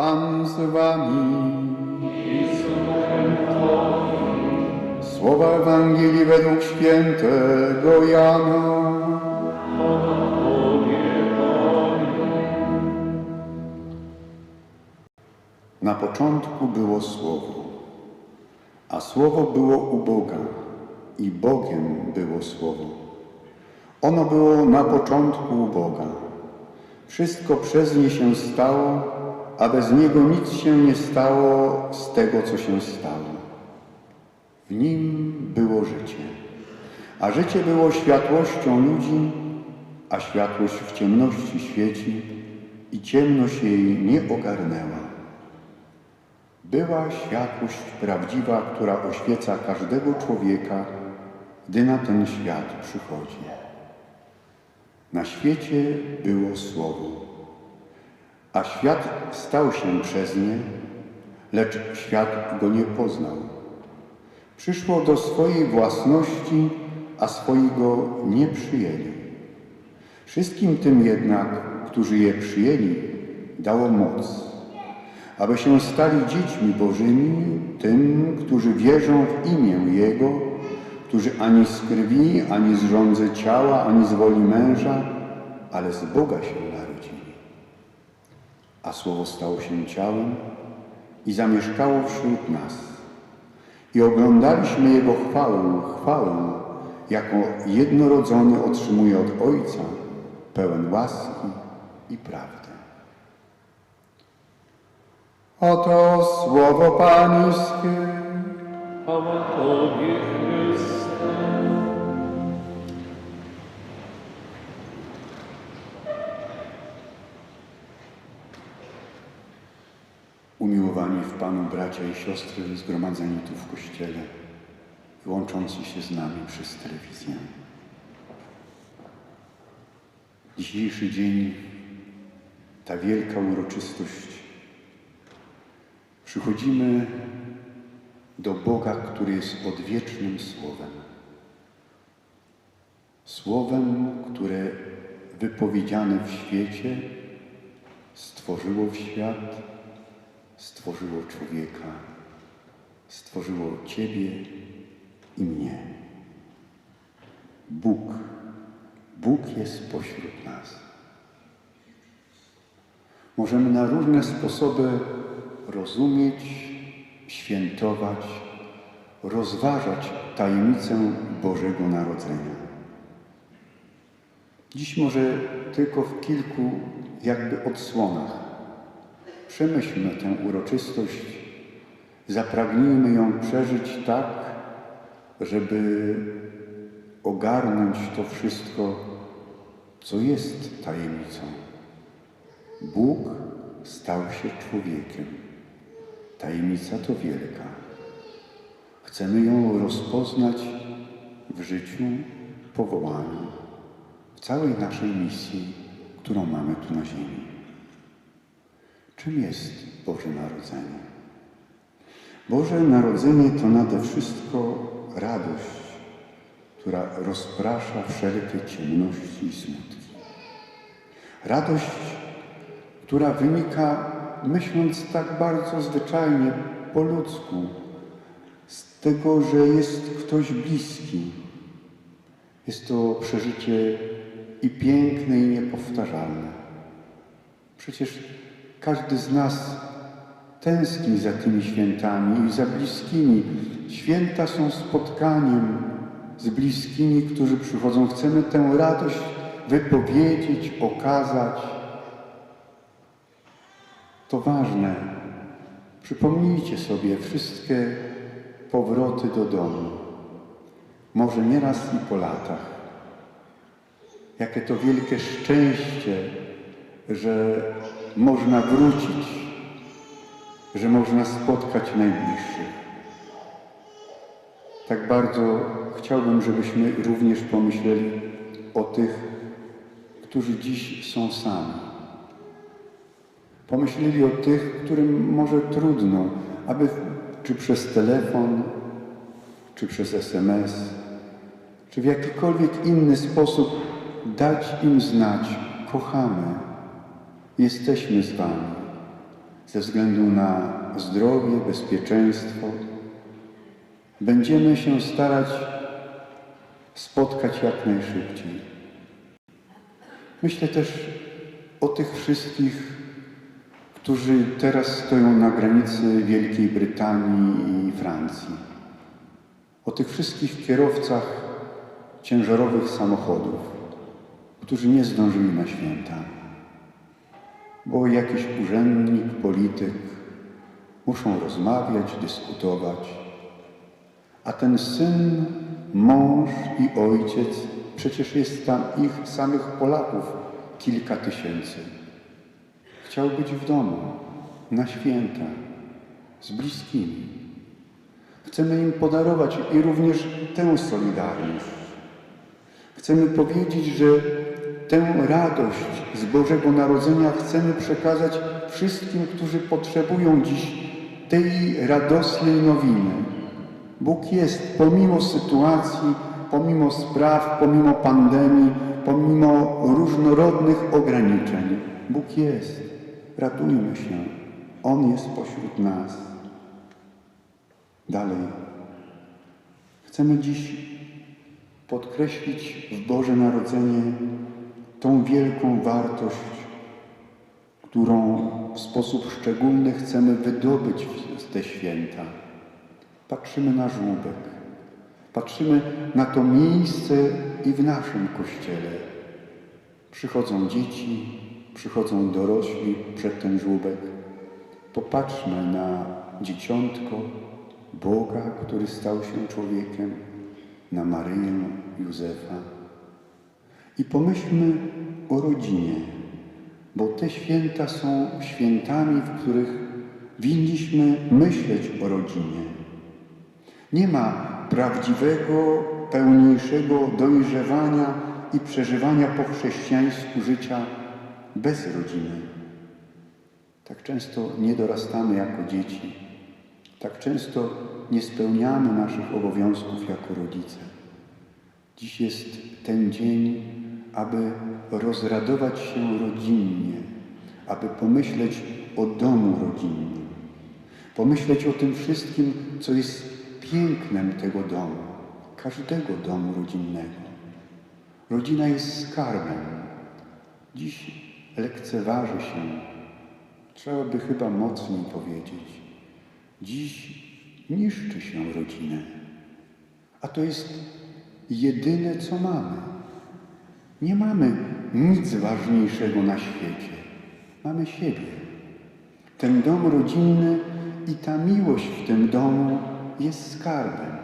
Pan z wami. Słowa Ewangelii według świętego Jana. Na początku było Słowo, a Słowo było u Boga i Bogiem było Słowo. Ono było na początku u Boga. Wszystko przez nie się stało, a bez niego nic się nie stało z tego, co się stało. W nim było życie, a życie było światłością ludzi, a światłość w ciemności świeci i ciemność jej nie ogarnęła. Była światłość prawdziwa, która oświeca każdego człowieka, gdy na ten świat przychodzi. Na świecie było Słowo, a świat stał się przez nie, lecz świat go nie poznał. Przyszło do swojej własności, a swojego nie przyjęli. Wszystkim tym jednak, którzy je przyjęli, dało moc, aby się stali dziećmi Bożymi, tym, którzy wierzą w imię Jego, którzy ani z krwi, ani z rządzy ciała, ani z woli męża, ale z Boga się. A Słowo stało się ciałem i zamieszkało wśród nas. I oglądaliśmy Jego chwałę, chwałę, jaką jednorodzony otrzymuje od Ojca, pełen łaski i prawdy. Oto słowo Pańskie. Chwała Tobie, Umiłowani w Panu bracia i siostry zgromadzeni tu w Kościele, łączący się z nami przez telewizję. Dzisiejszy dzień, ta wielka uroczystość, przychodzimy do Boga, który jest odwiecznym Słowem. Słowem, które wypowiedziane w świecie stworzyło świat, stworzyło człowieka, stworzyło Ciebie i mnie. Bóg, Bóg jest pośród nas. Możemy na różne sposoby rozumieć, świętować, rozważać tajemnicę Bożego Narodzenia. Dziś może tylko w kilku jakby odsłonach Przemyślmy tę uroczystość, zapragnijmy ją przeżyć tak, żeby ogarnąć to wszystko, co jest tajemnicą. Bóg stał się człowiekiem. Tajemnica to wielka. Chcemy ją rozpoznać w życiu, powołaniu, w całej naszej misji, którą mamy tu na ziemi. Czym jest Boże Narodzenie? Boże Narodzenie to nade wszystko radość, która rozprasza wszelkie ciemności i smutki. Radość, która wynika, myśląc tak bardzo zwyczajnie, po ludzku, z tego, że jest ktoś bliski. Jest to przeżycie i piękne, i niepowtarzalne. Przecież każdy z nas tęskni za tymi świętami i za bliskimi. Święta są spotkaniem z bliskimi, którzy przychodzą. Chcemy tę radość wypowiedzieć, okazać. To ważne. Przypomnijcie sobie wszystkie powroty do domu. Może nieraz i po latach. Jakie to wielkie szczęście, że można wrócić, że można spotkać najbliższych. Tak bardzo chciałbym, żebyśmy również pomyśleli o tych, którzy dziś są sami. Pomyśleli o tych, którym może trudno, aby czy przez telefon, czy przez SMS, czy w jakikolwiek inny sposób dać im znać, kochamy, jesteśmy z Wami. ze względu na zdrowie, bezpieczeństwo, będziemy się starać spotkać jak najszybciej. Myślę też o tych wszystkich, którzy teraz stoją na granicy Wielkiej Brytanii i Francji. O tych wszystkich kierowcach ciężarowych samochodów, którzy nie zdążyli na święta, bo jakiś urzędnik, polityk muszą rozmawiać, dyskutować, a ten syn, mąż i ojciec, przecież jest tam ich samych Polaków kilka tysięcy. Chciał być w domu, na święta, z bliskimi. Chcemy im podarować i również tę solidarność. Chcemy powiedzieć, że tę radość z Bożego Narodzenia chcemy przekazać wszystkim, którzy potrzebują dziś tej radosnej nowiny. Bóg jest pomimo sytuacji, pomimo spraw, pomimo pandemii, pomimo różnorodnych ograniczeń. Bóg jest. Radujmy się. On jest pośród nas. Dalej. Chcemy dziś podkreślić w Boże Narodzenie tą wielką wartość, którą w sposób szczególny chcemy wydobyć z te święta. Patrzymy na żłóbek, patrzymy na to miejsce i w naszym kościele. Przychodzą dzieci, przychodzą dorośli przed ten żłóbek. Popatrzmy na dzieciątko Boga, który stał się człowiekiem, na Maryję Józefa. I pomyślmy o rodzinie, bo te święta są świętami, w których winniśmy myśleć o rodzinie. Nie ma prawdziwego, pełniejszego dojrzewania i przeżywania po chrześcijańsku życia bez rodziny. Tak często nie dorastamy jako dzieci. Tak często nie spełniamy naszych obowiązków jako rodzice. Dziś jest ten dzień, aby rozradować się rodzinnie, aby pomyśleć o domu rodzinnym, pomyśleć o tym wszystkim, co jest pięknem tego domu, każdego domu rodzinnego. Rodzina jest skarbem. Dziś lekceważy się, trzeba by chyba mocniej powiedzieć. Dziś niszczy się rodzinę, a to jest jedyne, co mamy. Nie mamy nic ważniejszego na świecie. Mamy siebie. Ten dom rodzinny i ta miłość w tym domu jest skarbem.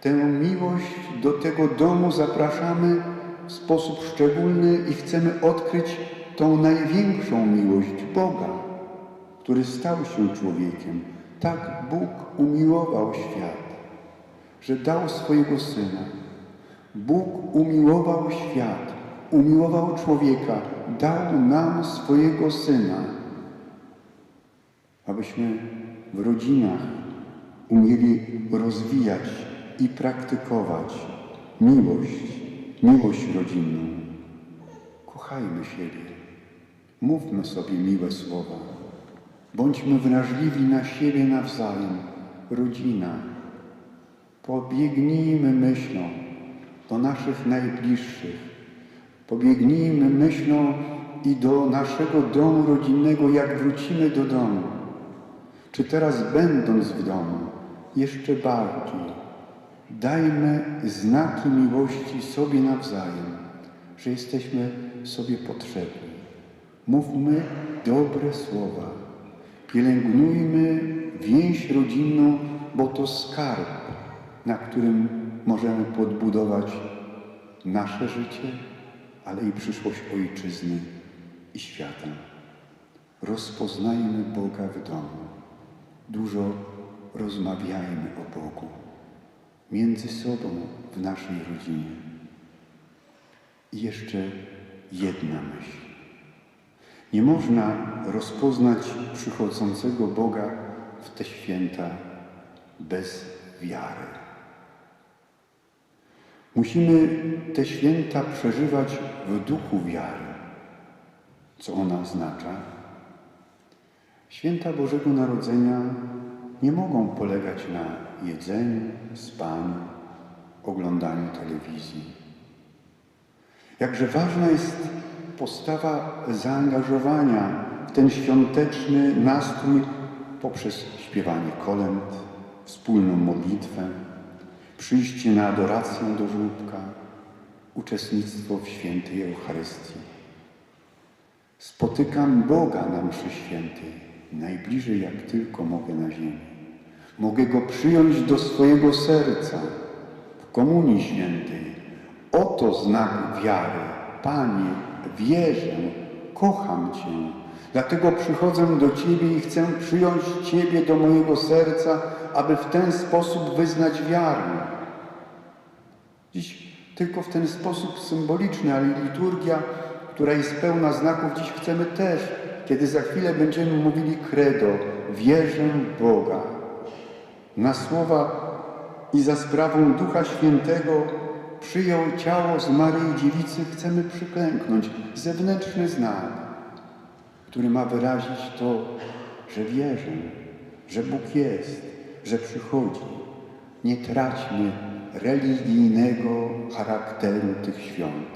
Tę miłość do tego domu zapraszamy w sposób szczególny i chcemy odkryć tą największą miłość Boga, który stał się człowiekiem. Tak Bóg umiłował świat, że dał swojego Syna. Bóg umiłował świat, umiłował człowieka, dał nam swojego Syna, abyśmy w rodzinach umieli rozwijać i praktykować miłość, miłość rodzinną. Kochajmy siebie, mówmy sobie miłe słowa, bądźmy wrażliwi na siebie nawzajem, rodzina. Pobiegnijmy myślą do naszych najbliższych, pobiegnijmy myślą i do naszego domu rodzinnego, jak wrócimy do domu. Czy teraz będąc w domu, jeszcze bardziej dajmy znaki miłości sobie nawzajem, że jesteśmy sobie potrzebni. Mówmy dobre słowa, pielęgnujmy więź rodzinną, bo to skarb, na którym możemy podbudować nasze życie, ale i przyszłość ojczyzny i świata. Rozpoznajmy Boga w domu. Dużo rozmawiajmy o Bogu między sobą w naszej rodzinie. I jeszcze jedna myśl. Nie można rozpoznać przychodzącego Boga w te święta bez wiary. Musimy te święta przeżywać w duchu wiary. Co ona oznacza? Święta Bożego Narodzenia nie mogą polegać na jedzeniu, spaniu, oglądaniu telewizji. Jakże ważna jest postawa zaangażowania w ten świąteczny nastrój poprzez śpiewanie kolęd, wspólną modlitwę, przyjście na adorację do żłóbka, uczestnictwo w świętej Eucharystii. Spotykam Boga na mszy świętej, najbliżej jak tylko mogę na ziemi. Mogę Go przyjąć do swojego serca w Komunii Świętej. Oto znak wiary. Panie, wierzę, kocham Cię. Dlatego przychodzę do Ciebie i chcę przyjąć Ciebie do mojego serca, aby w ten sposób wyznać wiarę. Dziś tylko w ten sposób symboliczny, ale liturgia, która jest pełna znaków, dziś chcemy też, kiedy za chwilę będziemy mówili credo, wierzę w Boga. Na słowa i za sprawą Ducha Świętego przyjął ciało z Maryi Dziewicy, chcemy przyklęknąć. Zewnętrzny znak, który ma wyrazić to, że wierzę, że Bóg jest, że przychodzi. Nie traćmy religijnego charakteru tych świąt.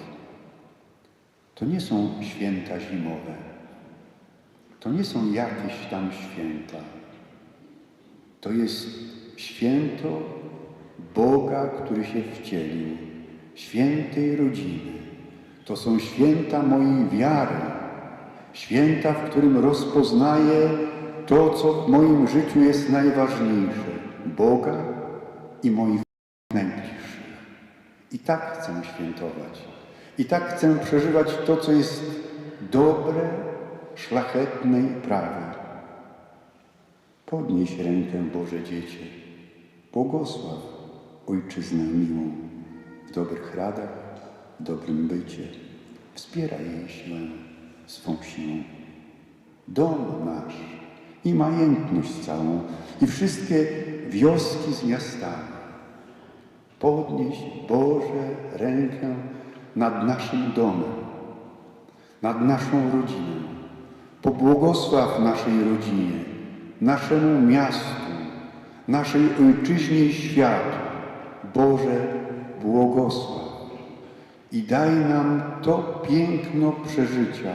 To nie są święta zimowe. To nie są jakieś tam święta. To jest święto Boga, który się wcielił, świętej rodziny. To są święta mojej wiary, święta, w którym rozpoznaję to, co w moim życiu jest najważniejsze Boga i moich najbliższych. I tak chcę świętować. I tak chcę przeżywać to, co jest dobre, szlachetne i prawe. Podnieś rękę, Boże Dziecię. Błogosław Ojczyznę miłą w dobrych radach, w dobrym bycie. Wspieraj jej siłę swą siłą. Dom nasz i majętność całą i wszystkie wioski z miastami. Podnieś, Boże, rękę nad naszym domem, nad naszą rodziną. Pobłogosław naszej rodzinie, naszemu miastu, naszej ojczyźnie i światu. Boże, błogosław. I daj nam to piękno przeżycia,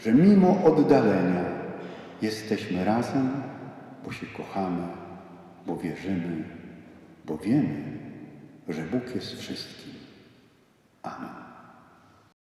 że mimo oddalenia jesteśmy razem, bo się kochamy, bo wierzymy, bo wiemy, że Bóg jest wszystkim. Amen.